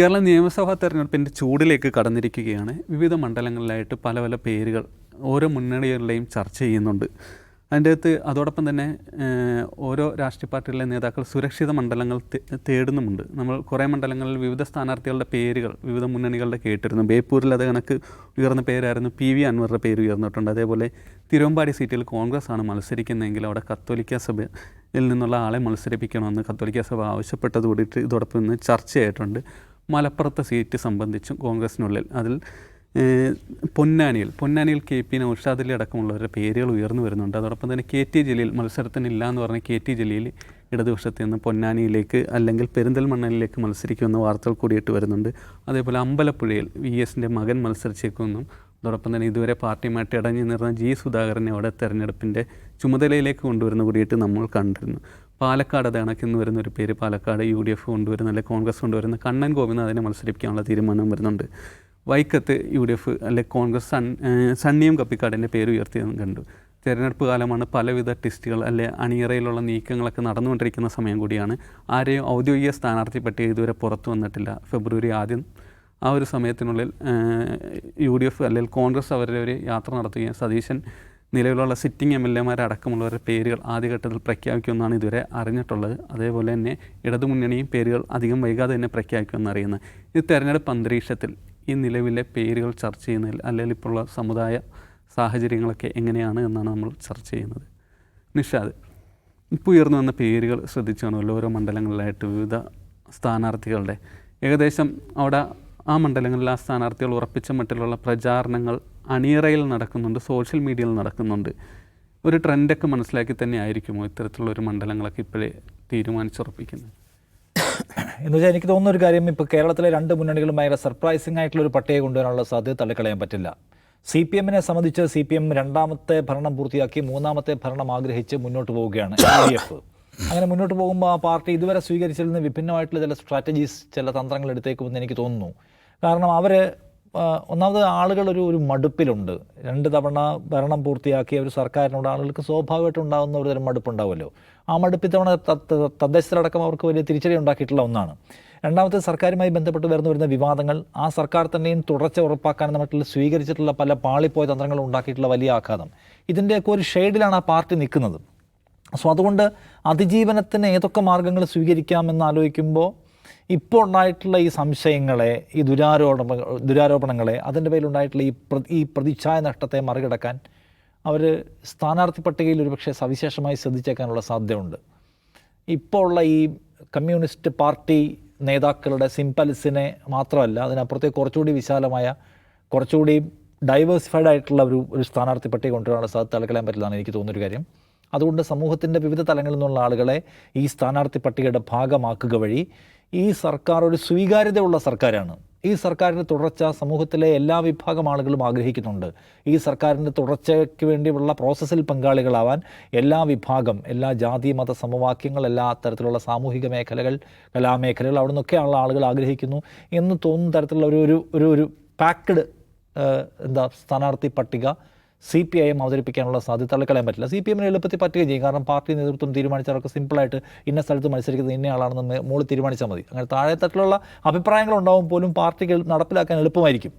കേരള നിയമസഭാ തെരഞ്ഞെടുപ്പിന്റെ ചൂടിലേക്ക് കടന്നിരിക്കുകയാണ്. വിവിധ മണ്ഡലങ്ങളിലായിട്ട് പല പല പേരുകൾ ഓരോ മുന്നണികളിലെയും ചർച്ച ചെയ്യുന്നുണ്ട്. അതിന്റെ അകത്ത് അതോടൊപ്പം തന്നെ ഓരോ രാഷ്ട്രീയ പാർട്ടികളിലെ നേതാക്കൾ സുരക്ഷിത മണ്ഡലങ്ങൾ തേടുന്നുമുണ്ട്. നമ്മൾ കുറേ മണ്ഡലങ്ങളിൽ വിവിധ സ്ഥാനാർത്ഥികളുടെ പേരുകൾ വിവിധ മുന്നണികളുടെ കേട്ടിരുന്നു. ബേപ്പൂരിൽ അത് കണക്ക് ഉയർന്ന പേരായിരുന്നു. പി വി അൻവറുടെ പേര് ഉയർന്നിട്ടുണ്ട്. അതേപോലെ തിരുവമ്പാടി സീറ്റിൽ കോൺഗ്രസ് ആണ് മത്സരിക്കുന്നതെങ്കിൽ അവിടെ കത്തോലിക്ക സഭയിൽ നിന്നുള്ള ആളെ മത്സരിപ്പിക്കണമെന്ന് കത്തോലിക്ക സഭ ആവശ്യപ്പെട്ടത് കൂടിയിട്ട് ഇതോടൊപ്പം ഇന്ന് ചർച്ചയായിട്ടുണ്ട്. മലപ്പുറത്തെ സീറ്റ് സംബന്ധിച്ചും കോൺഗ്രസിനുള്ളിൽ അതിൽ പൊന്നാനിയിൽ പൊന്നാനിയിൽ കെ പി നൌഷാദിലെ അടക്കമുള്ളവരുടെ പേരുകൾ ഉയർന്നു വരുന്നുണ്ട്. അതോടൊപ്പം തന്നെ കെ ടി ജലീൽ മത്സരത്തിനില്ല എന്ന് പറഞ്ഞ കെ ടി ജലീൽ ഇടതുപക്ഷത്തിൽ നിന്ന് പൊന്നാനിയിലേക്ക് അല്ലെങ്കിൽ പെരിന്തൽമണ്ണയിലേക്ക് മത്സരിക്കുമെന്ന വാർത്തകൾ കൂടിയിട്ട് വരുന്നുണ്ട്. അതേപോലെ അമ്പലപ്പുഴയിൽ വി എസിന്റെ മകൻ മത്സരിച്ചേക്കുമെന്നും അതോടൊപ്പം തന്നെ ഇതുവരെ പാർട്ടിയുമായിട്ട് ഇടഞ്ഞു നിന്ന ജി സുധാകരനെ അവിടെ തെരഞ്ഞെടുപ്പിന്റെ ചുമതലയിലേക്ക് കൊണ്ടുവരുന്ന കൂടിയിട്ട് നമ്മൾ കണ്ടിരുന്നു. പാലക്കാട് അത് കണക്കിന്ന് വരുന്ന ഒരു പേര് പാലക്കാട് യു ഡി എഫ് കൊണ്ടുവരുന്ന അല്ലെങ്കിൽ കോൺഗ്രസ് കൊണ്ടുവരുന്ന കണ്ണൻ ഗോപിനാഥിനെ മത്സരിപ്പിക്കാനുള്ള തീരുമാനം വരുന്നുണ്ട്. വൈക്കത്ത് യു ഡി എഫ് അല്ലെ കോൺഗ്രസ് സൺ സണ്ണിയും കപ്പിക്കാടിന്റെ പേര് ഉയർത്തിയതും കണ്ടു. തിരഞ്ഞെടുപ്പ് കാലമാണ് പലവിധ ടെസ്റ്റുകൾ അല്ലെ അണിയറയിലുള്ള നീക്കങ്ങളൊക്കെ നടന്നുകൊണ്ടിരിക്കുന്ന സമയം കൂടിയാണ്. ആരെയും ഔദ്യോഗിക സ്ഥാനാർത്ഥി പട്ടിക ഇതുവരെ പുറത്തു വന്നിട്ടില്ല. ഫെബ്രുവരി ആദ്യം ആ ഒരു സമയത്തിനുള്ളിൽ യു ഡി എഫ് അല്ലെങ്കിൽ കോൺഗ്രസ് അവരുടെ ഒരു യാത്ര നടത്തുകയും സതീശൻ നിലവിലുള്ള സിറ്റിംഗ് എം എൽ എമാരടക്കമുള്ളവരുടെ പേരുകൾ ആദ്യഘട്ടത്തിൽ പ്രഖ്യാപിക്കുമെന്നാണ് ഇതുവരെ അറിഞ്ഞിട്ടുള്ളത്. അതേപോലെ തന്നെ ഇടതുമുന്നണിയും പേരുകൾ അധികം വൈകാതെ തന്നെ പ്രഖ്യാപിക്കുമെന്ന് അറിയുന്നത് ഇത് തെരഞ്ഞെടുപ്പ് അന്തരീക്ഷത്തിൽ ഈ നിലവിലെ പേരുകൾ ചർച്ച ചെയ്യുന്നതിൽ അല്ലെങ്കിൽ ഇപ്പോൾ ഉള്ള സമുദായ സാഹചര്യങ്ങളൊക്കെ എങ്ങനെയാണ് എന്നാണ് നമ്മൾ ചർച്ച ചെയ്യുന്നത്. നിഷാദ് ഇപ്പോൾ ഉയർന്നു വന്ന പേരുകൾ ശ്രദ്ധിച്ചു കാണുമല്ലോ ഓരോ മണ്ഡലങ്ങളിലായിട്ട് വിവിധ സ്ഥാനാർത്ഥികളുടെ. ഏകദേശം അവിടെ ആ മണ്ഡലങ്ങളിൽ ആ സ്ഥാനാർത്ഥികൾ ഉറപ്പിച്ച മട്ടിലുള്ള പ്രചാരണങ്ങൾ അണിയറയിൽ നടക്കുന്നുണ്ട് സോഷ്യൽ മീഡിയയിൽ നടക്കുന്നുണ്ട്. ഒരു ട്രെൻഡൊക്കെ മനസ്സിലാക്കി തന്നെ ആയിരിക്കുമോ ഇത്തരത്തിലുള്ള ഒരു മണ്ഡലങ്ങളൊക്കെ ഇപ്പോഴേ തീരുമാനിച്ചുറപ്പിക്കുന്നത്? എന്ന് വെച്ചാൽ എനിക്ക് തോന്നുന്ന ഒരു കാര്യം ഇപ്പോൾ കേരളത്തിലെ രണ്ട് മുന്നണികളും ഭയങ്കര സർപ്രൈസിംഗ് ആയിട്ടുള്ള ഒരു പട്ടിക കൊണ്ടുവരാനുള്ള സാധ്യത തള്ളിക്കളയാൻ പറ്റില്ല. സി പി എമ്മിനെ സംബന്ധിച്ച് സി പി എം രണ്ടാമത്തെ ഭരണം പൂർത്തിയാക്കി മൂന്നാമത്തെ ഭരണം ആഗ്രഹിച്ച് മുന്നോട്ട് പോവുകയാണ് എൽ ഡി എഫ്. അങ്ങനെ മുന്നോട്ട് പോകുമ്പോൾ ആ പാർട്ടി ഇതുവരെ സ്വീകരിച്ചതിൽ നിന്ന് വിഭിന്നമായിട്ടുള്ള ചില സ്ട്രാറ്റജീസ് ചില തന്ത്രങ്ങൾ എടുത്തേക്കുമെന്ന് എനിക്ക് തോന്നുന്നു. കാരണം അവർ ഒന്നാമത് ആളുകൾ ഒരു ഒരു മടുപ്പിലുണ്ട്. രണ്ട് തവണ ഭരണം പൂർത്തിയാക്കിയ ഒരു സർക്കാരിനോട് ആളുകൾക്ക് സ്വാഭാവികമായിട്ട് ഉണ്ടാകുന്ന ഒരു തരം മടുപ്പുണ്ടാവുമല്ലോ. ആ മടുപ്പ് ഇത്തവണ ത- ത- തദ്ദേശത്തിലടക്കം അവർക്ക് വലിയ തിരിച്ചടി ഉണ്ടാക്കിയിട്ടുള്ള ഒന്നാണ്. രണ്ടാമത്തെ സർക്കാരുമായി ബന്ധപ്പെട്ട് വരുന്ന വരുന്ന വിവാദങ്ങൾ ആ സർക്കാർ തന്നെയും തുടർച്ച ഉറപ്പാക്കാൻ മറ്റുള്ള സ്വീകരിച്ചിട്ടുള്ള പല പാളിപ്പോയ തന്ത്രങ്ങളും ഉണ്ടാക്കിയിട്ടുള്ള വലിയ ആഘാതം. ഇതിന്റെയൊക്കെ ഒരു ഷെയ്ഡിലാണ് ആ പാർട്ടി നിൽക്കുന്നത്. സോ അതുകൊണ്ട് അതിജീവനത്തിന് ഏതൊക്കെ മാർഗങ്ങൾ സ്വീകരിക്കാമെന്ന് ആലോചിക്കുമ്പോൾ ഇപ്പോൾ ഉണ്ടായിട്ടുള്ള ഈ സംശയങ്ങളെ ഈ ദുരാരോപണ ദുരാരോപണങ്ങളെ അതിന്റെ പേരിലുണ്ടായിട്ടുള്ള ഈ ഈ പ്രതിച്ഛായ നഷ്ടത്തെ മറികടക്കാൻ അവർ സ്ഥാനാർത്ഥി പട്ടികയിൽ ഒരുപക്ഷെ സവിശേഷമായി ശ്രദ്ധിച്ചേക്കാനുള്ള സാധ്യതയുണ്ട്. ഇപ്പോൾ ഉള്ള ഈ കമ്മ്യൂണിസ്റ്റ് പാർട്ടി നേതാക്കളുടെ സിംപൽസിനെ മാത്രമല്ല അതിനപ്പുറത്തേക്ക് കുറച്ചുകൂടി വിശാലമായ കുറച്ചുകൂടി ഡൈവേഴ്സിഫൈഡ് ആയിട്ടുള്ള ഒരു ഒരു സ്ഥാനാർത്ഥി പട്ടിക കൊണ്ടുവരാനുള്ള സാധ്യത തലക്കളയാൻ പറ്റില്ലെന്നാണ് എനിക്ക് തോന്നുന്നൊരു കാര്യം. അതുകൊണ്ട് സമൂഹത്തിന്റെ വിവിധ തലങ്ങളിൽ നിന്നുള്ള ആളുകളെ ഈ സ്ഥാനാർത്ഥി പട്ടികയുടെ ഭാഗമാക്കുക വഴി ഈ സർക്കാർ ഒരു സ്വീകാര്യതയുള്ള സർക്കാരാണ്. ഈ സർക്കാരിന്റെ തുടർച്ച സമൂഹത്തിലെ എല്ലാ വിഭാഗം ആളുകളും ആഗ്രഹിക്കുന്നുണ്ട്. ഈ സർക്കാരിന്റെ തുടർച്ചയ്ക്ക് വേണ്ടിയുള്ള പ്രോസസ്സിൽ പങ്കാളികളാവാൻ എല്ലാ വിഭാഗം എല്ലാ ജാതി മത സമവാക്യങ്ങൾ എല്ലാ തരത്തിലുള്ള സാമൂഹിക മേഖലകൾ കലാമേഖലകൾ അവിടെ നിന്നൊക്കെയുള്ള ആളുകൾ ആഗ്രഹിക്കുന്നു എന്ന് തോന്നുന്ന തരത്തിലുള്ള ഒരു ഒരു ഒരു പാക്ക്ഡ് എന്താ സ്ഥാനാർത്ഥി പട്ടിക സി പി ഐ എം അവതരിപ്പിക്കാനുള്ള സാധ്യത തള്ളിക്കളയാൻ പറ്റില്ല. സി പി എമ്മിന് എളുപ്പത്തിൽ പറ്റുകയും ചെയ്യും. കാരണം പാർട്ടി നേതൃത്വം തീരുമാനിച്ചവർക്ക് സിമ്പിളായിട്ട് ഇന്ന സ്ഥലത്ത് മത്സരിക്കുന്നത് ഇന്ന ആളാണെന്ന് മോൾ തീരുമാനിച്ചാൽ മതി. അങ്ങനെ താഴെ തട്ടിലുള്ള അഭിപ്രായങ്ങൾ ഉണ്ടാവും പോലും പാർട്ടിക്ക് നടപ്പിലാക്കാൻ എളുപ്പമായിരിക്കും.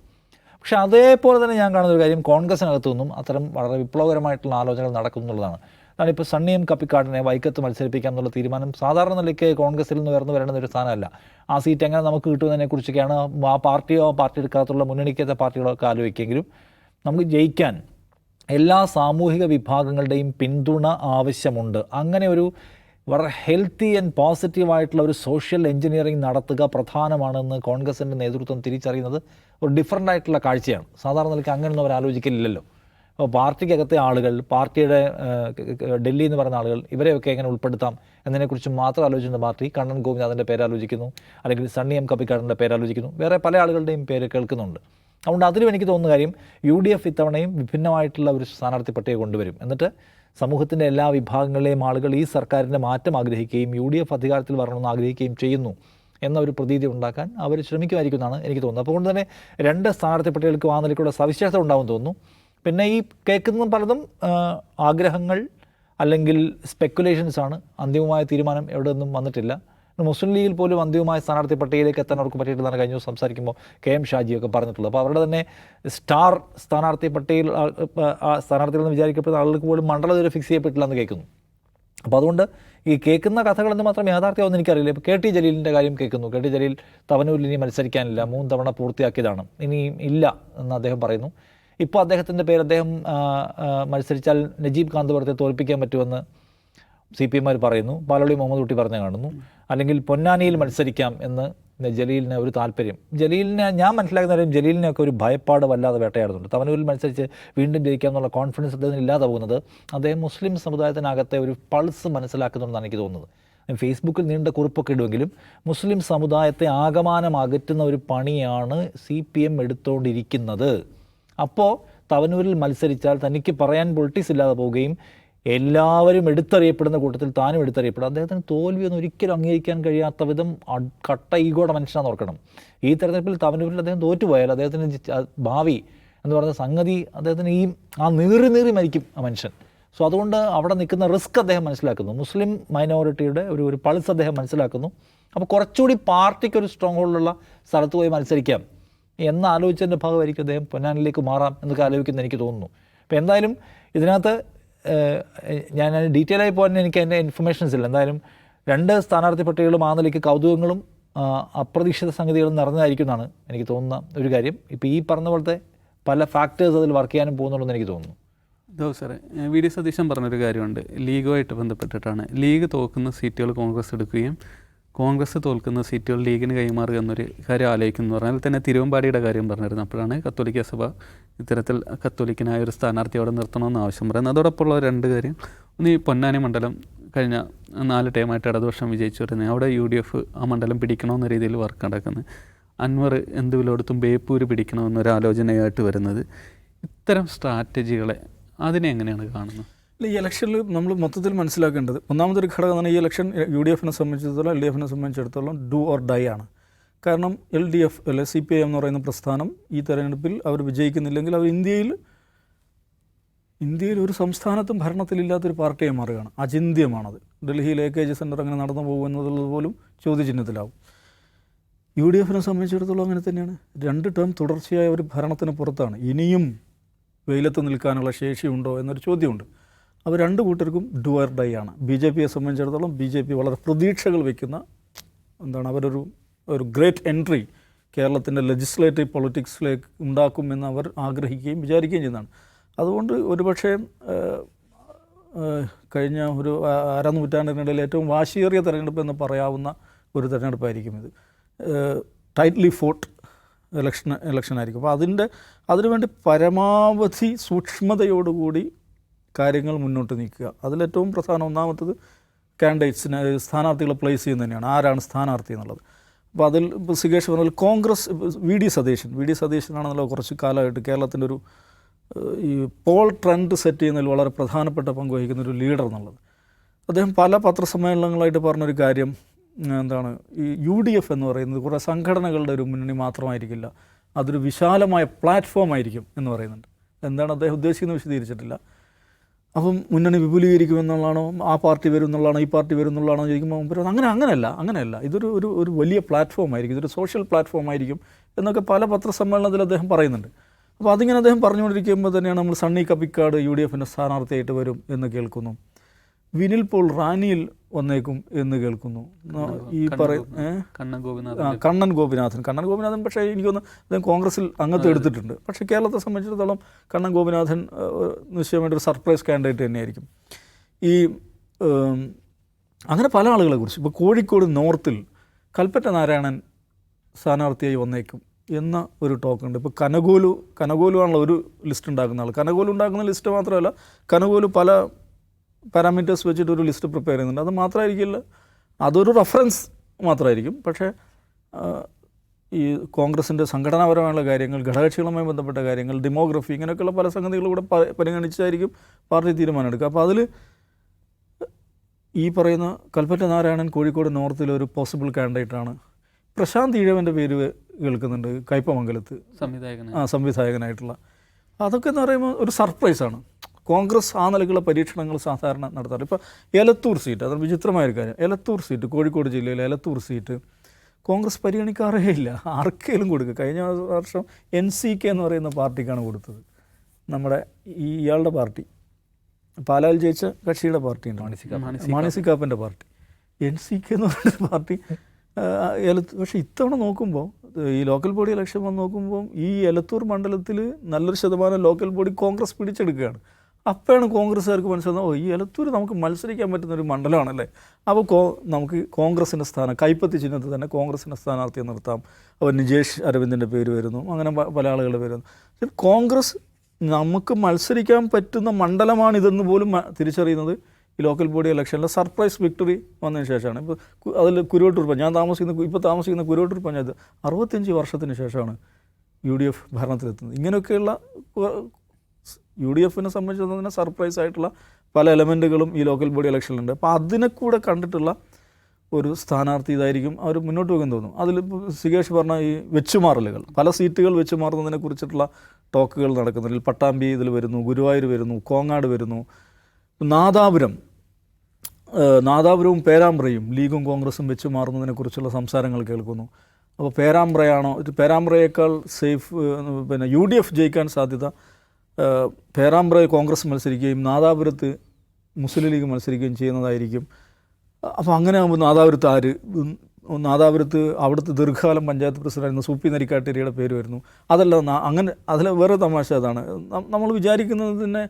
പക്ഷെ അതേപോലെ തന്നെ ഞാൻ കാണുന്ന ഒരു കാര്യം കോൺഗ്രസിനകത്തു നിന്നും അത്തരം വളരെ വിപ്ലവകരമായിട്ടുള്ള ആലോചനകൾ നടക്കുന്നുള്ളതാണ് അതാണ് ഇപ്പോൾ സണ്ണിയും കപ്പിക്കാടിനെ വൈക്കത്ത് മത്സരിപ്പിക്കാം എന്നുള്ള തീരുമാനം സാധാരണ നിലയ്ക്ക് കോൺഗ്രസിൽ നിന്ന് ഉയർന്നു വരേണ്ട ഒരു സ്ഥാനമല്ല. ആ സീറ്റ് എങ്ങനെ നമുക്ക് കിട്ടുന്നതിനെ കുറിച്ചൊക്കെയാണ് ആ പാർട്ടിയോ പാർട്ടി എടുക്കാത്തുള്ള മുന്നണിക്കത്തെ പാർട്ടികളോ ഒക്കെ ആലോചിക്കുമെങ്കിലും നമുക്ക് ജയിക്കാൻ എല്ലാ സാമൂഹിക വിഭാഗങ്ങളുടെയും പിന്തുണ ആവശ്യമുണ്ട്. അങ്ങനെ ഒരു വളരെ ഹെൽത്തി ആൻഡ് പോസിറ്റീവായിട്ടുള്ള ഒരു സോഷ്യൽ എഞ്ചിനീയറിംഗ് നടത്തുക പ്രധാനമാണെന്ന് കോൺഗ്രസിന്റെ നേതൃത്വം തിരിച്ചറിയുന്നത് ഒരു ഡിഫറന്റ് ആയിട്ടുള്ള കാഴ്ചയാണ്. സാധാരണ നിലയ്ക്ക് അങ്ങനെയൊന്നും അവർ ആലോചിക്കില്ലല്ലോ അപ്പോൾ പാർട്ടിക്കകത്തെ ആളുകൾ പാർട്ടിയുടെ ഡൽഹി എന്ന് പറയുന്ന ആളുകൾ ഇവരെയൊക്കെ എങ്ങനെ ഉൾപ്പെടുത്താം എന്നതിനെക്കുറിച്ച് മാത്രം ആലോചിക്കുന്ന പാർട്ടി കണ്ണൻ ഗോവിന്ദ് അതിന്റെ പേരാലോചിക്കുന്നു അല്ലെങ്കിൽ സണ്ണി എം കപ്പിക്കാടിന്റെ പേരാലോചിക്കുന്നു വേറെ പല ആളുകളുടെയും പേര് കേൾക്കുന്നുണ്ട്. അതുകൊണ്ട് അതിലും എനിക്ക് തോന്നുന്ന കാര്യം യു ഡി എഫ് ഇത്തവണയും വിഭിന്നമായിട്ടുള്ള ഒരു സ്ഥാനാർത്ഥി പട്ടിക കൊണ്ടുവരും. എന്നിട്ട് സമൂഹത്തിന്റെ എല്ലാ വിഭാഗങ്ങളിലെയും ആളുകൾ ഈ സർക്കാരിന്റെ മാറ്റം ആഗ്രഹിക്കുകയും യു ഡി എഫ് അധികാരത്തിൽ വരണമെന്ന് ആഗ്രഹിക്കുകയും ചെയ്യുന്നു എന്ന ഒരു പ്രതീതി ഉണ്ടാക്കാൻ അവർ ശ്രമിക്കുമായിരിക്കും എന്നാണ് എനിക്ക് തോന്നുന്നത്. അപ്പോൾ കൊണ്ട് തന്നെ രണ്ട് സ്ഥാനാർത്ഥി പട്ടികകൾക്ക് നിലയ്ക്കുള്ള സവിശേഷത ഉണ്ടാവും തോന്നുന്നു. പിന്നെ ഈ കേൾക്കുന്ന പലതും ആഗ്രഹങ്ങൾ അല്ലെങ്കിൽ സ്പെക്കുലേഷൻസ് ആണ്. അന്തിമമായ തീരുമാനം എവിടെ നിന്നും വന്നിട്ടില്ല. മുസ്ലിം ലീഗിൽ പോലും അന്തിമമായ സ്ഥാനാർത്ഥി പട്ടികയിലേക്ക് എത്താൻ അവർക്ക് പറ്റിയിട്ടില്ലെന്ന് കഴിഞ്ഞ ദിവസം സംസാരിക്കുമ്പോൾ കെ എം ഷാജിയൊക്കെ പറഞ്ഞിട്ടുള്ളത്. അപ്പോൾ അവരുടെ തന്നെ സ്റ്റാർ സ്ഥാനാർത്ഥി പട്ടികയിൽ സ്ഥാനാർത്ഥികളെന്ന് വിചാരിക്കപ്പെടുന്ന ആളുകൾക്ക് പോലും മണ്ഡലം ഇതുവരെ ഫിക്സ് ചെയ്യപ്പെട്ടില്ല എന്ന് കേൾക്കുന്നു. അപ്പോൾ അതുകൊണ്ട് ഈ കേൾക്കുന്ന കഥകളെന്ന് മാത്രം യാഥാർത്ഥ്യമാണെന്ന് എനിക്കറിയില്ല. ഇപ്പോൾ കെ ടി ജലീലിന്റെ കാര്യം കേൾക്കുന്നു. കെ ടി ജലീൽ തവനൂരിൽ ഇനി മത്സരിക്കാനില്ല. മൂന്ന് തവണ പൂർത്തിയാക്കിയതാണ്. ഇനിയും ഇല്ല എന്ന് അദ്ദേഹം പറയുന്നു. ഇപ്പോൾ അദ്ദേഹത്തിന്റെ പേര് അദ്ദേഹം മത്സരിച്ചാൽ നജീബ് കാന്തപുരത്തെ തോൽപ്പിക്കാൻ പറ്റുമെന്ന് സി പി എമാർ പറയുന്നു പാലോളി മുഹമ്മദ് കുട്ടി പറഞ്ഞു കാണുന്നു. അല്ലെങ്കിൽ പൊന്നാനിയിൽ മത്സരിക്കാം എന്ന് ജലീലിന് ഒരു താല്പര്യം. ജലീലിനെ ഞാൻ മനസ്സിലാക്കുന്ന കാര്യം ജലീലിനെയൊക്കെ ഒരു ഭയപ്പാട് വല്ലാതെ വേട്ടയാടുന്നുണ്ട്. തവനൂരിൽ മത്സരിച്ച് വീണ്ടും ജയിക്കാം എന്നുള്ള കോൺഫിഡൻസ് അദ്ദേഹത്തിന് ഇല്ലാതെ പോകുന്നത് അദ്ദേഹം മുസ്ലിം സമുദായത്തിനകത്തെ ഒരു പൾസ് മനസ്സിലാക്കുന്നുണ്ടെന്നാണ് എനിക്ക് തോന്നുന്നത്. ഫേസ്ബുക്കിൽ നീണ്ട കുറിപ്പൊക്കെ ഇടുമെങ്കിലും മുസ്ലിം സമുദായത്തെ ആകമാനം അകറ്റുന്ന ഒരു പണിയാണ് സി പി എം എടുത്തുകൊണ്ടിരിക്കുന്നത് അപ്പോൾ തവനൂരിൽ മത്സരിച്ചാൽ തനിക്ക് പറയാൻ പൊളിറ്റിക്സ് ഇല്ലാതെ പോവുകയും എല്ലാവരും എടുത്തറിയപ്പെടുന്ന കൂട്ടത്തിൽ താനും എടുത്തറിയപ്പെടും. അദ്ദേഹത്തിന് തോൽവിയൊന്നും ഒരിക്കലും അംഗീകരിക്കാൻ കഴിയാത്ത വിധം കട്ട ഈഗോടെ മനുഷ്യനാന്ന് ഓർക്കണം. ഈ തെരഞ്ഞെടുപ്പിൽ തവനൂരിൽ അദ്ദേഹം തോറ്റുപോയാൽ അദ്ദേഹത്തിന് ഭാവി എന്ന് പറയുന്ന സംഗതി അദ്ദേഹത്തിന് ഈ ആ നീറി നീറി മരിക്കും ആ മനുഷ്യൻ. സോ അതുകൊണ്ട് അവിടെ നിൽക്കുന്ന റിസ്ക് അദ്ദേഹം മനസ്സിലാക്കുന്നു. മുസ്ലിം മൈനോറിറ്റിയുടെ ഒരു ഒരു പൾസ് അദ്ദേഹം മനസ്സിലാക്കുന്നു. അപ്പോൾ കുറച്ചുകൂടി പാർട്ടിക്ക് ഒരു സ്ട്രോങ് ഹോൾഡുള്ള സ്ഥലത്ത് പോയി മത്സരിക്കാം. എന്ന് ആലോചിച്ചതിന്റെ ഭാഗമായിരിക്കും അദ്ദേഹം പൊന്നാനിലേക്ക് മാറാം എന്നൊക്കെ ആലോചിക്കുന്നത് എനിക്ക് തോന്നുന്നു. അപ്പോൾ എന്തായാലും ഇതിനകത്ത് ഞാൻ ഡീറ്റെയിൽ ആയി പോകാൻ എനിക്ക് അതിന്റെ ഇൻഫർമേഷൻസ് ഇല്ല. എന്തായാലും രണ്ട് സ്ഥാനാർത്ഥി പട്ടികകളും ആ നിലയ്ക്ക് കൗതുകങ്ങളും അപ്രതീക്ഷിത സംഗതികളും നിറഞ്ഞതായിരിക്കും എന്നാണ് എനിക്ക് തോന്നുന്ന ഒരു കാര്യം. ഇപ്പോൾ ഈ പറഞ്ഞ പോലത്തെ പല ഫാക്ടേഴ്സ് അതിൽ വർക്ക് ചെയ്യാനും പോകുന്നുണ്ടെന്ന് എനിക്ക് തോന്നുന്നു. ദോ സാറേ വി ഡി സതീശൻ പറഞ്ഞൊരു കാര്യമുണ്ട്. ലീഗുമായിട്ട് ബന്ധപ്പെട്ടിട്ടാണ്. ലീഗ് തോക്കുന്ന സീറ്റുകൾ കോൺഗ്രസ് എടുക്കുകയും കോൺഗ്രസ് തോൽക്കുന്ന സീറ്റുകൾ ലീഗിന് കൈമാറുക എന്നൊരു കാര്യം ആലോചിക്കുന്നു. പറഞ്ഞാൽ തന്നെ തിരുവമ്പാടിയുടെ കാര്യം പറഞ്ഞിരുന്നു. അപ്പോഴാണ് കത്തോലിക്ക സഭ ഇത്തരത്തിൽ കത്തോലിക്കനായ ഒരു സ്ഥാനാർത്ഥി അവിടെ നിർത്തണമെന്ന് ആവശ്യം പറയുന്നത്. അതോടൊപ്പമുള്ള രണ്ട് കാര്യം. ഒന്ന് ഈ പൊന്നാനി മണ്ഡലം കഴിഞ്ഞ നാല് ടൈമായിട്ട് ഇടതുപക്ഷം വിജയിച്ചു വരുന്നത്. അവിടെ യു ഡി എഫ് ആ മണ്ഡലം പിടിക്കണമെന്ന രീതിയിൽ വർക്ക് നടക്കുന്നത്. അൻവർ എന്ത് വിലയെടുത്തും ബേപ്പൂര് പിടിക്കണമെന്നൊരു ആലോചനയായിട്ട് വരുന്നത്. ഇത്തരം സ്ട്രാറ്റജികളെ അതിനെ എങ്ങനെയാണ് കാണുന്നത്? ഈ ഇലക്ഷനിൽ നമ്മൾ മൊത്തത്തിൽ മനസ്സിലാക്കേണ്ടത് ഒന്നാമതൊരു ഘടകമാണ് ഈ ഇലക്ഷൻ യു ഡി എഫിനെ സംബന്ധിച്ചിടത്തോളം എൽ ഡി എഫിനെ സംബന്ധിച്ചിടത്തോളം ഡു ഓർ ഡൈ ആണ്. കാരണം എൽ ഡി എഫ് അല്ലെ സി പി ഐ എന്ന് പറയുന്ന പ്രസ്ഥാനം ഈ തെരഞ്ഞെടുപ്പിൽ അവർ വിജയിക്കുന്നില്ലെങ്കിൽ അവർ ഇന്ത്യയിൽ ഇന്ത്യയിൽ ഒരു സംസ്ഥാനത്തും ഭരണത്തിലില്ലാത്തൊരു പാർട്ടിയായി മാറുകയാണ്. അചിന്ത്യമാണത്. ഡൽഹിയിൽ എ കെ ജി സെന്റർ അങ്ങനെ നടന്നു പോകുമെന്നുള്ളത് പോലും ചോദ്യചിഹ്നത്തിലാവും. യു ഡി എഫിനെ സംബന്ധിച്ചിടത്തോളം അങ്ങനെ തന്നെയാണ്. രണ്ട് ടേം തുടർച്ചയായ ഒരു ഭരണത്തിന് പുറത്താണ്. ഇനിയും വെയിലത്ത് നിൽക്കാനുള്ള ശേഷിയുണ്ടോ എന്നൊരു ചോദ്യമുണ്ട്. അപ്പോൾ രണ്ട് കൂട്ടർക്കും ഡുവർ ഡൈ ആണ്. ബി ജെ പിയെ സംബന്ധിച്ചിടത്തോളം ബി ജെ പി വളരെ പ്രതീക്ഷകൾ വയ്ക്കുന്ന എന്താണ് അവരൊരു ഒരു ഗ്രേറ്റ് എൻട്രി കേരളത്തിന്റെ ലെജിസ്ലേറ്റീവ് പൊളിറ്റിക്സിലേക്ക് ഉണ്ടാക്കുമെന്ന് അവർ ആഗ്രഹിക്കുകയും വിചാരിക്കുകയും ചെയ്യുന്നതാണ്. അതുകൊണ്ട് ഒരുപക്ഷെ കഴിഞ്ഞ ഒരു അരനൂറ്റാണ്ടിനിടയിൽ ഏറ്റവും വാശിയേറിയ തെരഞ്ഞെടുപ്പ് എന്ന് പറയാവുന്ന ഒരു തെരഞ്ഞെടുപ്പായിരിക്കും ഇത്. ടൈറ്റ്ലി ഫോട്ട് ഇലക്ഷൻ ഇലക്ഷനായിരിക്കും അപ്പോൾ അതിന്റെ അതിനുവേണ്ടി പരമാവധി സൂക്ഷ്മതയോടുകൂടി കാര്യങ്ങൾ മുന്നോട്ട് നീക്കുക. അതിലേറ്റവും പ്രധാനം ഒന്നാമത്തത് കാൻഡിഡേറ്റ്സിനെ സ്ഥാനാർത്ഥികളെ പ്ലേസ് ചെയ്യുന്നത് തന്നെയാണ്. ആരാണ് സ്ഥാനാർത്ഥി എന്നുള്ളത്. അപ്പോൾ അതിൽ ഇപ്പോൾ സുകേഷ് പറഞ്ഞാൽ Congress V D Satheesan V D സതീശനാണെന്നുള്ള കുറച്ച് കാലമായിട്ട് കേരളത്തിന്റെ ഒരു ഈ പോൾ ട്രെൻഡ് സെറ്റ് ചെയ്യുന്നതിൽ വളരെ പ്രധാനപ്പെട്ട പങ്ക് വഹിക്കുന്ന ഒരു ലീഡർ എന്നുള്ളത്. അദ്ദേഹം പല പത്രസമ്മേളനങ്ങളായിട്ട് പറഞ്ഞൊരു കാര്യം എന്താണ് ഈ യു ഡി എഫ് എന്ന് പറയുന്നത് കുറേ സംഘടനകളുടെ ഒരു മുന്നണി മാത്രമായിരിക്കില്ല അതൊരു വിശാലമായ പ്ലാറ്റ്ഫോം ആയിരിക്കും എന്ന് പറയുന്നുണ്ട്. എന്താണ് അദ്ദേഹം ഉദ്ദേശിക്കുന്നത് വിശദീകരിച്ചിട്ടില്ല. അപ്പം മുന്നണി വിപുലീകരിക്കുമെന്നുള്ളതാണോ? ആ പാർട്ടി വരും എന്നുള്ളതാണോ ഈ പാർട്ടി വരും എന്നുള്ളതാണോ ചോദിക്കുമ്പോൾ മുമ്പ് അങ്ങനെ അങ്ങനെയല്ല അങ്ങനെയല്ല. ഇതൊരു ഒരു ഒരു വലിയ പ്ലാറ്റ്ഫോം ആയിരിക്കും. ഇതൊരു സോഷ്യൽ പ്ലാറ്റ്ഫോം ആയിരിക്കും എന്നൊക്കെ പല പത്രസമ്മേളനത്തിൽ അദ്ദേഹം പറയുന്നുണ്ട്. അപ്പോൾ അതിങ്ങനെ അദ്ദേഹം പറഞ്ഞുകൊണ്ടിരിക്കുമ്പോൾ തന്നെയാണ് നമ്മൾ സണ്ണി കപ്പിക്കാട് യു ഡി എഫിന്റെ സ്ഥാനാർത്ഥിയായിട്ട് വരും എന്ന് കേൾക്കുന്നു. വിനിൽ പോൾ റാനിയിൽ വന്നേക്കും എന്ന് കേൾക്കുന്നു. ഈ പറയുന്ന കണ്ണൻ ഗോപിനാഥൻ. കണ്ണൻ ഗോപിനാഥൻ പക്ഷേ എനിക്കൊന്ന് അദ്ദേഹം കോൺഗ്രസിൽ അംഗത്തെ എടുത്തിട്ടുണ്ട്. പക്ഷേ കേരളത്തെ സംബന്ധിച്ചിടത്തോളം കണ്ണൻ ഗോപിനാഥൻ നിശ്ചയമായിട്ട് ഒരു സർപ്രൈസ് കാൻഡിഡേറ്റ് തന്നെയായിരിക്കും. ഈ അങ്ങനെ പല ആളുകളെ കുറിച്ച് ഇപ്പോൾ കോഴിക്കോട് നോർത്തിൽ കൽപ്പറ്റ നാരായണൻ സ്ഥാനാർത്ഥിയായി വന്നേക്കും എന്ന ഒരു ടോക്ക് ഉണ്ട് ഇപ്പോൾ കനകോലു കനകോലു ആണല്ലോ ഒരു ലിസ്റ്റ് ഉണ്ടാക്കുന്ന ആൾ കനകോലു ഉണ്ടാക്കുന്ന ലിസ്റ്റ് മാത്രമല്ല കനകോലു പല പാരാമീറ്റേഴ്സ് വെച്ചിട്ട് ഒരു ലിസ്റ്റ് പ്രിപ്പയർ ചെയ്യുന്നുണ്ട്. അത് മാത്രമായിരിക്കില്ല അതൊരു റെഫറൻസ് മാത്രമായിരിക്കും. പക്ഷേ ഈ കോൺഗ്രസിന്റെ സംഘടനാപരമായുള്ള കാര്യങ്ങൾ ഘടകകക്ഷികളുമായി ബന്ധപ്പെട്ട കാര്യങ്ങൾ ഡെമോഗ്രഫി ഇങ്ങനെയൊക്കെയുള്ള പല സംഗതികളും കൂടെ പരിഗണിച്ചായിരിക്കും പാർട്ടി തീരുമാനമെടുക്കുക. അപ്പോൾ അതിൽ ഈ പറയുന്ന കൽപ്പറ്റ നാരായണൻ കോഴിക്കോട് നോർത്തിൽ ഒരു പോസിബിൾ കാൻഡിഡേറ്റാണ് പ്രശാന്ത് ഈഴവന്റെ പേര് കേൾക്കുന്നുണ്ട് കയ്പമംഗലത്ത്. സംവിധായകൻ ആ സംവിധായകനായിട്ടുള്ള. അതൊക്കെ എന്ന് പറയുമ്പോൾ ഒരു സർപ്രൈസാണ് കോൺഗ്രസ് ആ നിലക്കുള്ള പരീക്ഷണങ്ങൾ സാധാരണ നടത്താറ്. ഇപ്പോൾ എലത്തൂർ സീറ്റ് അതൊരു വിചിത്രമായ ഒരു കാര്യം. എലത്തൂർ സീറ്റ് കോഴിക്കോട് ജില്ലയിലെ എലത്തൂർ സീറ്റ് കോൺഗ്രസ് പരിഗണിക്കാറേ ഇല്ല. ആർക്കെങ്കിലും കൊടുക്കുക കഴിഞ്ഞ വർഷം എൻ സി കെ എന്ന് പറയുന്ന പാർട്ടിക്കാണ് കൊടുത്തത്. നമ്മുടെ ഈ ഇയാളുടെ പാർട്ടി. പാലാൽ ജയിച്ച കക്ഷിയുടെ പാർട്ടിയുണ്ട് മാണിസിക്കാപ്പ് മാണിസിക്കാപ്പന്റെ പാർട്ടി. എൻ സി കെ എന്ന് പറയുന്ന പാർട്ടി എലത്ത് പക്ഷേ ഇത്തവണ നോക്കുമ്പോൾ ഈ ലോക്കൽ ബോഡി ഇലക്ഷൻ വന്ന് നോക്കുമ്പോൾ ഈ എലത്തൂർ മണ്ഡലത്തിൽ നല്ലൊരു ശതമാനം ലോക്കൽ ബോഡി കോൺഗ്രസ് പിടിച്ചെടുക്കുകയാണ്. അപ്പോഴാണ് കോൺഗ്രസ്സുകാർക്ക് മനസ്സിലാകുന്നത് ഓ ഈ എലത്തൂർ നമുക്ക് മത്സരിക്കാൻ പറ്റുന്ന ഒരു മണ്ഡലമാണല്ലേ? അപ്പോൾ കോ നമുക്ക് കോൺഗ്രസിന്റെ സ്ഥാനം കൈപ്പത്തി ചിഹ്നത്തിൽ തന്നെ കോൺഗ്രസിന്റെ സ്ഥാനാർത്ഥിയെ നിർത്താം. അപ്പോൾ നിജേഷ് അരവിന്ദിന്റെ പേര് വരുന്നു അങ്ങനെ പല ആളുകളുടെ വരുന്നു. കോൺഗ്രസ് നമുക്ക് മത്സരിക്കാൻ പറ്റുന്ന മണ്ഡലമാണ് ഇതെന്ന് പോലും തിരിച്ചറിയുന്നത് ഈ ലോക്കൽ ബോഡി ഇലക്ഷനിലെ സർപ്രൈസ് വിക്ടറി വന്നതിന് ശേഷമാണ്. ഇപ്പോൾ അതിൽ കുരുവട്ടൂർ പഞ്ചായത്ത് ഞാൻ താമസിക്കുന്ന ഇപ്പോൾ താമസിക്കുന്ന കുരുവട്ടൂർ പഞ്ചായത്ത് അറുപത്തഞ്ച് വർഷത്തിന് ശേഷമാണ് യു ഡി എഫ് ഭരണത്തിലെത്തുന്നത്. ഇങ്ങനെയൊക്കെയുള്ള യു ഡി എഫിനെ സംബന്ധിച്ചിടത്തോളം സർപ്രൈസ് ആയിട്ടുള്ള പല എലമെന്റുകളും ഈ ലോക്കൽ ബോഡി ഇലക്ഷനിലുണ്ട് അപ്പോൾ അതിനെ കൂടെ കണ്ടിട്ടുള്ള ഒരു സ്ഥാനാർത്ഥി ഇതായിരിക്കും അവർ മുന്നോട്ട് പോകാൻ തോന്നും അതിലിപ്പോൾ സികേഷ് പറഞ്ഞ ഈ വെച്ചുമാറലുകൾ പല സീറ്റുകൾ വെച്ചുമാറുന്നതിനെ കുറിച്ചിട്ടുള്ള ടോക്കുകൾ നടക്കുന്നുണ്ട്. പട്ടാമ്പി ഇതിൽ വരുന്നു ഗുരുവായൂർ വരുന്നു കോങ്ങാട് വരുന്നു. നാദാപുരം നാദാപുരവും പേരാമ്പ്രയും ലീഗും കോൺഗ്രസും വെച്ച് മാറുന്നതിനെക്കുറിച്ചുള്ള സംസാരങ്ങൾ കേൾക്കുന്നു. അപ്പോൾ പേരാമ്പ്രയാണോ പേരാമ്പ്രയേക്കാൾ സേഫ് പിന്നെ യു ഡി എഫ് ജയിക്കാൻ സാധ്യത ഏഹ് പേരാമ്പ്രയെ കോൺഗ്രസ് മത്സരിക്കുകയും നാദാപുരത്ത് മുസ്ലിം ലീഗ് മത്സരിക്കുകയും ചെയ്യുന്നതായിരിക്കും. അപ്പോൾ അങ്ങനെ ആകുമ്പോൾ നാദാപുരത്ത് ആര്? നാദാപുരത്ത് അവിടുത്തെ ദീർഘകാലം പഞ്ചായത്ത് പ്രസിഡന്റ് സൂപ്പി നരിക്കാട്ടേരിയുടെ പേര് വരുന്നു അതല്ല അങ്ങനെ അതിൽ വേറെ തമാശ അതാണ്. നമ്മൾ വിചാരിക്കുന്നത് തന്നെ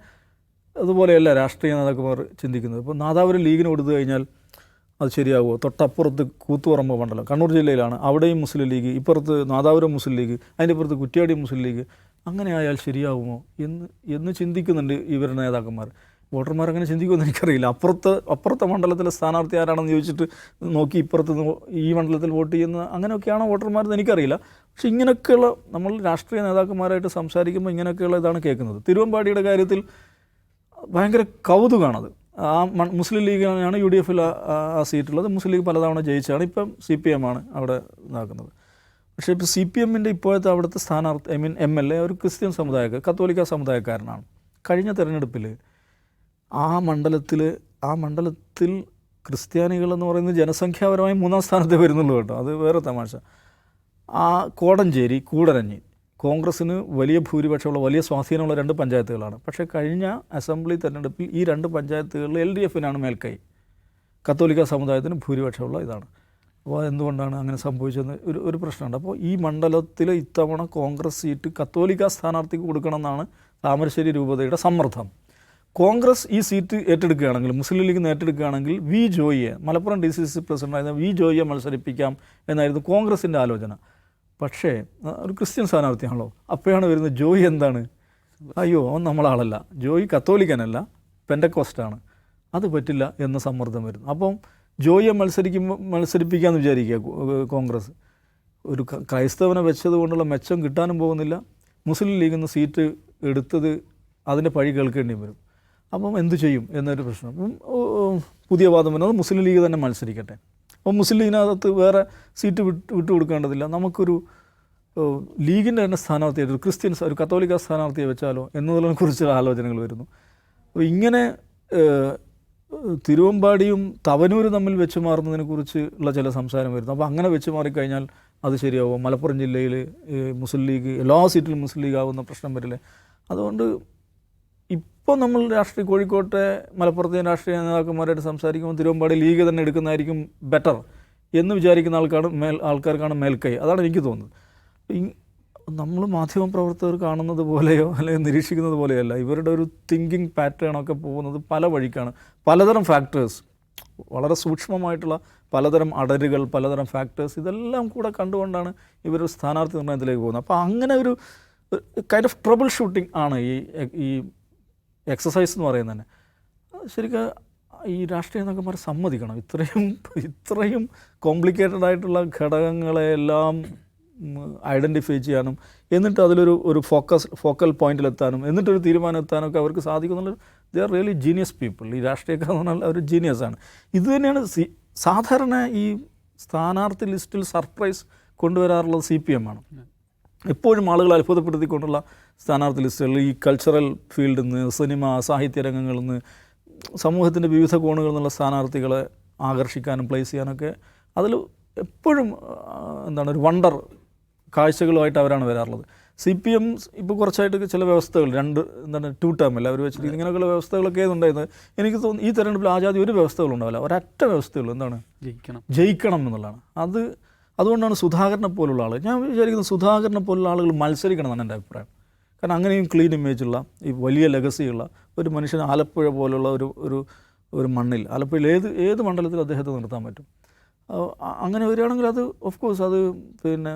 അതുപോലെയല്ല രാഷ്ട്രീയ നേതാക്കന്മാർ ചിന്തിക്കുന്നത്. ഇപ്പോൾ നാദാപുരം ലീഗിന് കൊടുത്തു കഴിഞ്ഞാൽ അത് ശരിയാകുമോ തൊട്ടപ്പുറത്ത് കൂത്തുപറമ്പ് മണ്ഡലം കണ്ണൂർ ജില്ലയിലാണ്. അവിടെയും മുസ്ലിം ലീഗ് ഇപ്പുറത്ത് നാദാപുരം മുസ്ലിം ലീഗ് അതിന്റെ ഇപ്പുറത്ത് കുറ്റ്യാടി മുസ്ലിം ലീഗ്. അങ്ങനെ ആയാൽ ശരിയാകുമോ എന്ന് എന്ന് ചിന്തിക്കുന്നുണ്ട് ഇവരുടെ നേതാക്കന്മാർ. വോട്ടർമാർ അങ്ങനെ ചിന്തിക്കുമെന്ന് എനിക്കറിയില്ല. അപ്പുറത്ത് അപ്പുറത്തെ മണ്ഡലത്തിലെ സ്ഥാനാർത്ഥി ആരാണെന്ന് ചോദിച്ചിട്ട് നോക്കി ഇപ്പുറത്ത് ഈ മണ്ഡലത്തിൽ വോട്ട് ചെയ്യുന്ന അങ്ങനെയൊക്കെയാണോ വോട്ടർമാർ എന്ന് എനിക്കറിയില്ല. പക്ഷെ ഇങ്ങനെയൊക്കെയുള്ള നമ്മൾ രാഷ്ട്രീയ നേതാക്കന്മാരായിട്ട് സംസാരിക്കുമ്പോൾ ഇങ്ങനെയൊക്കെയുള്ള ഇതാണ് കേൾക്കുന്നത്. തിരുവമ്പാടിയുടെ കാര്യത്തിൽ ഭയങ്കര കൗതുകമാണത് ആ മുസ്ലിം ലീഗിനാണ് യു ഡി എഫിൽ ആ സീറ്റുള്ളത്. മുസ്ലിം ലീഗ് പലതവണ ജയിച്ചാണ്. ഇപ്പം സി പി എം ആണ് അവിടെ ഇതാക്കുന്നത്. പക്ഷേ ഇപ്പോൾ സി പി എമ്മിന്റെ ഇപ്പോഴത്തെ അവിടുത്തെ സ്ഥാനാർത്ഥി I mean M L A ഒരു ക്രിസ്ത്യൻ സമുദായക്കാർ കത്തോലിക്ക സമുദായക്കാരനാണ്. കഴിഞ്ഞ തെരഞ്ഞെടുപ്പിൽ ആ മണ്ഡലത്തിൽ ആ മണ്ഡലത്തിൽ ക്രിസ്ത്യാനികളെന്ന് പറയുന്നത് ജനസംഖ്യാപരമായി മൂന്നാം സ്ഥാനത്തേ വരുന്നുള്ളൂ കേട്ടോ. അത് വേറെ തമാശ. ആ കോടഞ്ചേരി കൂടരഞ്ഞി കോൺഗ്രസ്സിന് വലിയ ഭൂരിപക്ഷമുള്ള വലിയ സ്വാധീനമുള്ള രണ്ട് പഞ്ചായത്തുകളാണ്. പക്ഷേ കഴിഞ്ഞ അസംബ്ലി തെരഞ്ഞെടുപ്പിൽ ഈ രണ്ട് പഞ്ചായത്തുകളിൽ എൽ ഡി എഫിനാണ് മേൽക്കൈ. കത്തോലിക്ക സമുദായത്തിന് ഭൂരിപക്ഷമുള്ള ഇതാണ്. അപ്പോൾ എന്തുകൊണ്ടാണ് അങ്ങനെ സംഭവിച്ചതെന്ന് ഒരു ഒരു പ്രശ്നമുണ്ട്. അപ്പോൾ ഈ മണ്ഡലത്തിൽ ഇത്തവണ കോൺഗ്രസ് സീറ്റ് കത്തോലിക്ക സ്ഥാനാർത്ഥിക്ക് കൊടുക്കണമെന്നാണ് താമരശ്ശേരി രൂപതയുടെ സമ്മർദ്ദം. കോൺഗ്രസ് ഈ സീറ്റ് ഏറ്റെടുക്കുകയാണെങ്കിൽ മുസ്ലിം ലീഗ് ഏറ്റെടുക്കുകയാണെങ്കിൽ വി ജോയിയെ മലപ്പുറം ഡി സി സി പ്രസിഡന്റായിരുന്ന വി ജോയിയെ മത്സരിപ്പിക്കാം എന്നായിരുന്നു കോൺഗ്രസിന്റെ ആലോചന. പക്ഷേ ഒരു ക്രിസ്ത്യൻ സ്ഥാനാർത്ഥിയാണല്ലോ. അപ്പോഴാണ് വരുന്നത് ജോയി എന്താണ്? അയ്യോ അവൻ നമ്മളാളല്ല. ജോയി കത്തോലിക്കനല്ല പെൻഡക്കോസ്റ്റാണ്. അത് പറ്റില്ല എന്ന സമ്മർദ്ദം വരുന്നു. അപ്പം ജോയിയെ മത്സരിക്കുമ്പോൾ മത്സരിപ്പിക്കാമെന്ന് വിചാരിക്കുക കോൺഗ്രസ്. ഒരു ക്രൈസ്തവനെ വെച്ചത് കൊണ്ടുള്ള മെച്ചം കിട്ടാനും പോകുന്നില്ല. മുസ്ലിം ലീഗിൽ നിന്ന് സീറ്റ് എടുത്തത് അതിന്റെ പഴി കേൾക്കേണ്ടി വരും. അപ്പം എന്തു ചെയ്യും എന്നൊരു പ്രശ്നം. പുതിയ വാദം വരുന്നത് മുസ്ലിം ലീഗ് തന്നെ മത്സരിക്കട്ടെ. അപ്പം മുസ്ലിം ലീഗിനകത്ത് വേറെ സീറ്റ് വിട്ട് വിട്ടു കൊടുക്കേണ്ടതില്ല. നമുക്കൊരു ലീഗിന്റെ തന്നെ സ്ഥാനാർത്ഥിയെ ഒരു ക്രിസ്ത്യൻ ഒരു കത്തോലിക്ക സ്ഥാനാർത്ഥിയെ വെച്ചാലോ എന്നതിനെ കുറിച്ചുള്ള ആലോചനകൾ വരുന്നു. അപ്പോൾ ഇങ്ങനെ തിരുവമ്പാടിയും തവനൂരും തമ്മിൽ വെച്ച് മാറുന്നതിനെ കുറിച്ച് ഉള്ള ചില സംസാരം വരുന്നു. അപ്പോൾ അങ്ങനെ വെച്ച് മാറിക്കഴിഞ്ഞാൽ അത് ശരിയാവും മലപ്പുറം ജില്ലയിൽ മുസ്ലിം ലീഗ് എല്ലാ സീറ്റിലും മുസ്ലിം ലീഗ് ആവുന്ന പ്രശ്നം വരില്ലേ? അതുകൊണ്ട് ഇപ്പോൾ നമ്മൾ രാഷ്ട്രീയ കോഴിക്കോട്ടെ മലപ്പുറത്തെ രാഷ്ട്രീയ നേതാക്കന്മാരായിട്ട് സംസാരിക്കുമ്പോൾ തിരുവമ്പാടി ലീഗ് തന്നെ എടുക്കുന്നതായിരിക്കും ബെറ്റർ എന്ന് വിചാരിക്കുന്ന ആൾക്കാണ് മേൽ ആൾക്കാർക്കാണ് മേൽക്കൈ. അതാണ് എനിക്ക് തോന്നുന്നത്. നമ്മൾ മാധ്യമ പ്രവർത്തകർ കാണുന്നത് പോലെയോ അല്ലെങ്കിൽ നിരീക്ഷിക്കുന്നത് പോലെയല്ല ഇവരുടെ ഒരു തിങ്കിങ് പാറ്റേണൊക്കെ പോകുന്നത് പല വഴിക്കാണ്. പലതരം ഫാക്ടേഴ്സ് വളരെ സൂക്ഷ്മമായിട്ടുള്ള പലതരം അടരുകൾ പലതരം ഫാക്ടേഴ്സ് ഇതെല്ലാം കൂടെ കണ്ടുകൊണ്ടാണ് ഇവർ സ്ഥാനാർത്ഥി നിർണയത്തിലേക്ക് പോകുന്നത്. അപ്പോൾ അങ്ങനെ ഒരു കൈൻഡ് ഓഫ് ട്രബിൾ ഷൂട്ടിംഗ് ആണ് ഈ ഈ എക്സസൈസ് എന്ന് പറയുന്നത് തന്നെ ശരിക്കും ഈ രാഷ്ട്രീയ നേതാക്കന്മാർ സമ്മതിക്കണം. ഇത്രയും ഇത്രയും കോംപ്ലിക്കേറ്റഡ് ആയിട്ടുള്ള ഘടകങ്ങളെല്ലാം ഐഡന്റിഫൈ ചെയ്യാനും എന്നിട്ട് അതിലൊരു ഒരു ഫോക്കസ് ഫോക്കൽ പോയിന്റിലെത്താനും എന്നിട്ടൊരു തീരുമാനം ഒക്കെ അവർക്ക് സാധിക്കുന്നുള്ള they are really genius people ഈ രാഷ്ട്രീയക്കാർ എന്ന് പറഞ്ഞാൽ അവർ ജീനിയസ് ആണ്. ഇത് തന്നെയാണ് സി സാധാരണ ഈ സ്ഥാനാർത്ഥി ലിസ്റ്റിൽ സർപ്രൈസ് കൊണ്ടുവരാറുള്ളത് സി പി എം ആണ്. എപ്പോഴും ആളുകൾ അത്ഭുതപ്പെടുത്തിക്കൊണ്ടുള്ള സ്ഥാനാർത്ഥി ലിസ്റ്റുകൾ ഈ കൾച്ചറൽ ഫീൽഡിൽ നിന്ന് സിനിമ സാഹിത്യ രംഗങ്ങളിൽ നിന്ന് സമൂഹത്തിന്റെ വിവിധ കോണുകളിൽ നിന്നുള്ള സ്ഥാനാർത്ഥികളെ ആകർഷിക്കാനും പ്ലേസ് ചെയ്യാനൊക്കെ അതിൽ എപ്പോഴും എന്താണ് ഒരു വണ്ടർ കാഴ്ചകളുമായിട്ട് അവരാണ് വരാറുള്ളത്. സി പി എം ഇപ്പോൾ കുറച്ചായിട്ട് ചില വ്യവസ്ഥകൾ രണ്ട് എന്താണ് ടു ടേം അല്ല അവർ വെച്ചിട്ട് ഇങ്ങനെയൊക്കെയുള്ള വ്യവസ്ഥകളൊക്കെ ഉണ്ടായിരുന്നത് എനിക്ക് തോന്നുന്നു ഈ തെരഞ്ഞെടുപ്പിൽ ആജാതി ഒരു വ്യവസ്ഥകളുണ്ടാവില്ല. ഒരൊറ്റ വ്യവസ്ഥയുള്ളൂ എന്താണ്? ജയിക്കണം. ജയിക്കണം എന്നുള്ളതാണ്. അത് അതുകൊണ്ടാണ് സുധാകരനെ പോലുള്ള ആൾ ഞാൻ വിചാരിക്കുന്നത് സുധാകരനെ പോലുള്ള ആളുകൾ മത്സരിക്കണം എന്നാണ് എന്റെ അഭിപ്രായം. കാരണം അങ്ങനെയും ക്ലീൻ ഇമേജുള്ള ഈ വലിയ ലെഗസിയുള്ള ഒരു മനുഷ്യൻ ആലപ്പുഴ പോലുള്ള ഒരു ഒരു ഒരു മണ്ണിൽ ആലപ്പുഴയിൽ ഏത് ഏത് മണ്ഡലത്തിൽ അദ്ദേഹത്തെ നിർത്താൻ പറ്റും? അങ്ങനെ വരികയാണെങ്കിൽ അത് ഓഫ് കോഴ്സ് അത് പിന്നെ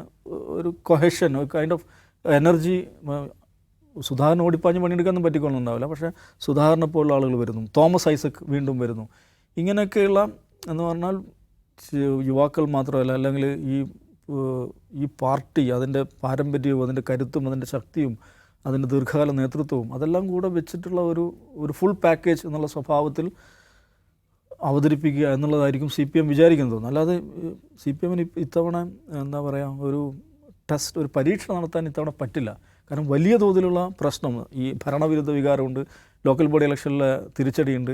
ഒരു കൊഹഷൻ ഒരു കൈൻഡ് ഓഫ് എനർജി സുധാകരൻ ഓടിപ്പാഞ്ഞ് പണിയെടുക്കാനൊന്നും പറ്റിക്കൊള്ളുന്നുണ്ടാവില്ല പക്ഷേ സുധാകരനെ പോലുള്ള ആളുകൾ വരുന്നു. തോമസ് ഐസക് വീണ്ടും വരുന്നു. ഇങ്ങനെയൊക്കെയുള്ള എന്ന് പറഞ്ഞാൽ യുവാക്കൾ മാത്രമല്ല അല്ലെങ്കിൽ ഈ ഈ പാർട്ടി അതിന്റെ പാരമ്പര്യവും അതിന്റെ കരുത്തും അതിന്റെ ശക്തിയും അതിന്റെ ദീർഘകാല നേതൃത്വവും അതെല്ലാം കൂടെ വെച്ചിട്ടുള്ള ഒരു ഒരു ഫുൾ പാക്കേജ് എന്നുള്ള സ്വഭാവത്തിൽ അവതരിപ്പിക്കുക എന്നുള്ളതായിരിക്കും സി പി എം വിചാരിക്കുന്നത്. അല്ലാതെ സി പി എമ്മിന് ഇത്തവണ എന്താ പറയുക ഒരു ടെസ്റ്റ് ഒരു പരീക്ഷ നടത്താൻ ഇത്തവണ പറ്റില്ല. കാരണം വലിയ തോതിലുള്ള പ്രശ്നം. ഈ ഭരണവിരുദ്ധ വികാരമുണ്ട് ലോക്കൽ ബോഡി ഇലക്ഷനിലെ തിരിച്ചടിയുണ്ട്.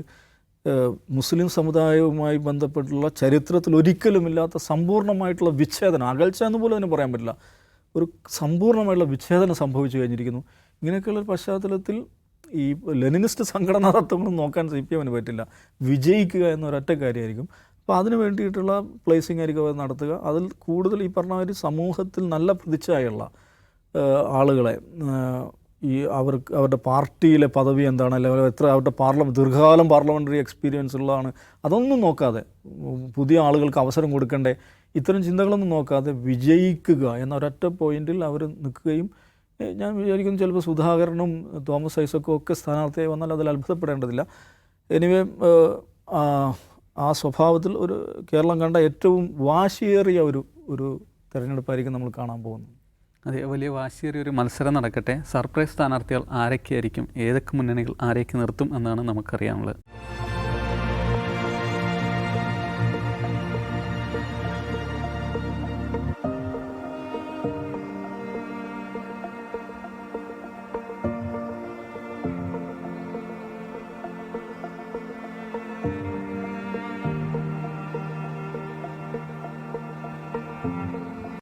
മുസ്ലിം സമുദായവുമായി ബന്ധപ്പെട്ടുള്ള ചരിത്രത്തിൽ ഒരിക്കലുമില്ലാത്ത സമ്പൂർണമായിട്ടുള്ള വിച്ഛേദനം അകൽച്ച എന്ന് പോലും അതിന് പറയാൻ പറ്റില്ല. ഒരു സമ്പൂർണമായിട്ടുള്ള വിച്ഛേദനം സംഭവിച്ചു കഴിഞ്ഞിരിക്കുന്നു. ഇങ്ങനെയൊക്കെയുള്ള പശ്ചാത്തലത്തിൽ ഈ ലെനിനിസ്റ്റ് സംഘടനാ തത്വങ്ങളും നോക്കാൻ സി പി എമ്മിന് പറ്റില്ല. വിജയിക്കുക എന്നൊരൊറ്റ കാര്യമായിരിക്കും. അപ്പോൾ അതിന് വേണ്ടിയിട്ടുള്ള പ്ലേസിംഗ് ആയിരിക്കും നടത്തുക. അതിൽ കൂടുതൽ ഈ പറഞ്ഞ ഒരു സമൂഹത്തിൽ നല്ല പ്രതിച്ഛായുള്ള ആളുകളെ ഈ അവർക്ക് അവരുടെ പാർട്ടിയിലെ പദവി എന്താണ്? അല്ലെങ്കിൽ എത്ര അവരുടെ പാർലമെന്റ് ദീർഘകാലം പാർലമെന്ററി എക്സ്പീരിയൻസ് ഉള്ളതാണ്. അതൊന്നും നോക്കാതെ പുതിയ ആളുകൾക്ക് അവസരം കൊടുക്കണ്ടേ? ഇത്തരം ചിന്തകളൊന്നും നോക്കാതെ വിജയിക്കുക എന്ന ഒരൊറ്റ പോയിന്റിൽ അവർ നിൽക്കുകയും ഞാൻ വിചാരിക്കുന്നു ചിലപ്പോൾ സുധാകരനും തോമസ് ഐസക്കും ഒക്കെ സ്ഥാനാർത്ഥിയായി വന്നാൽ അതിൽ അത്ഭുതപ്പെടേണ്ടതില്ല. എനിവേ ആ സ്വഭാവത്തിൽ ഒരു കേരളം കണ്ട ഏറ്റവും വാശിയേറിയ ഒരു ഒരു തെരഞ്ഞെടുപ്പായിരിക്കും നമ്മൾ കാണാൻ പോകുന്നത്. അതെ വലിയ വാശിയേറിയ ഒരു മത്സരം നടക്കട്ടെ. സർപ്രൈസ് സ്ഥാനാർത്ഥികൾ ആരൊക്കെയായിരിക്കും? ഏതൊക്കെ മുന്നണികൾ ആരെയൊക്കെ നിർത്തും എന്നാണ് നമുക്കറിയാനുള്ളത്.